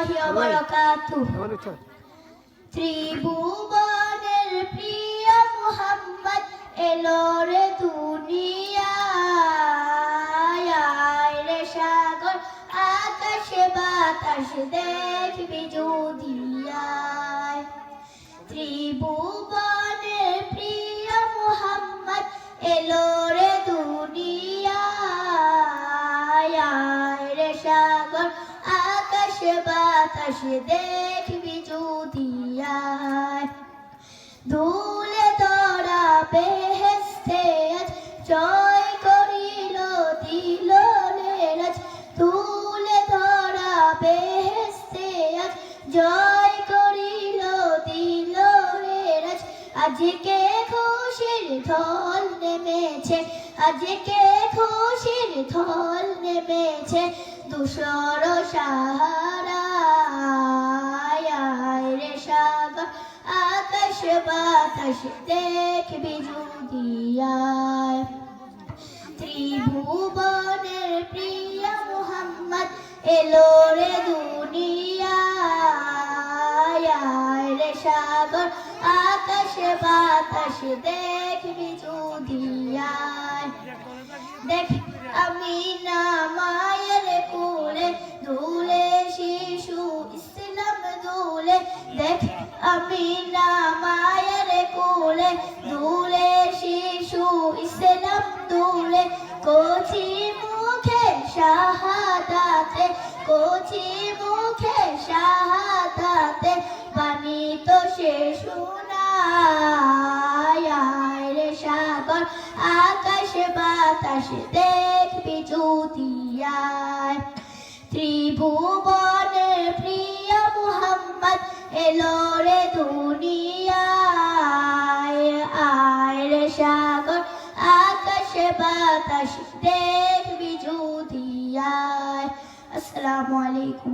রহমতুল্লাহি ওয়া ত্রিভুবনের প্রিয় মুহাম্মদ এলো রে দুনিয়ায়। রে সাগর আকাশে বাতাস দেখবি যদি ত্রিভুবনের প্রিয় মুহাম্মদ এলো রে দুনিয়ায়। রে সাগর আকাশে বাতাস দেখবি যদি ধুলে ধরা বেহেস্তে আজ, জয় করিল দিল রাজ ধুলে ধরা বেহেস্তে আজ, জয় করিল দিল রাজ আজকে খুশির ঢল নেমেছে, আজকে খুশির ঢল নেমেছে। দুশর সাহারা আকাশ বাতাস দেখবি যদি ত্রিভুবনের প্রিয় মুহাম্মদ এলো রে দুনিয়ায়। রে সাগর, আকাশ বাতাস দেখবি যদি দেখ আমি না মায়ের কোলে, দুলে শিশু ইসলাম দুলে। দেখ আমি না মায়ের কোলে দুলে শিশু ইসলাম দুলে কোচি মুখে শাহাদাতে, কোচি মুখে শাহাদাতে, বাণী তো সে শোনায়। রে সাগর, আকাশ বাতাস দেখবি যদি আয়। ত্রিভুবনের প্রিয় মুহাম্মদ এলো সাগর আকাশ বাতাস দেখবি যদি আয় আসসালামু আলাইকুম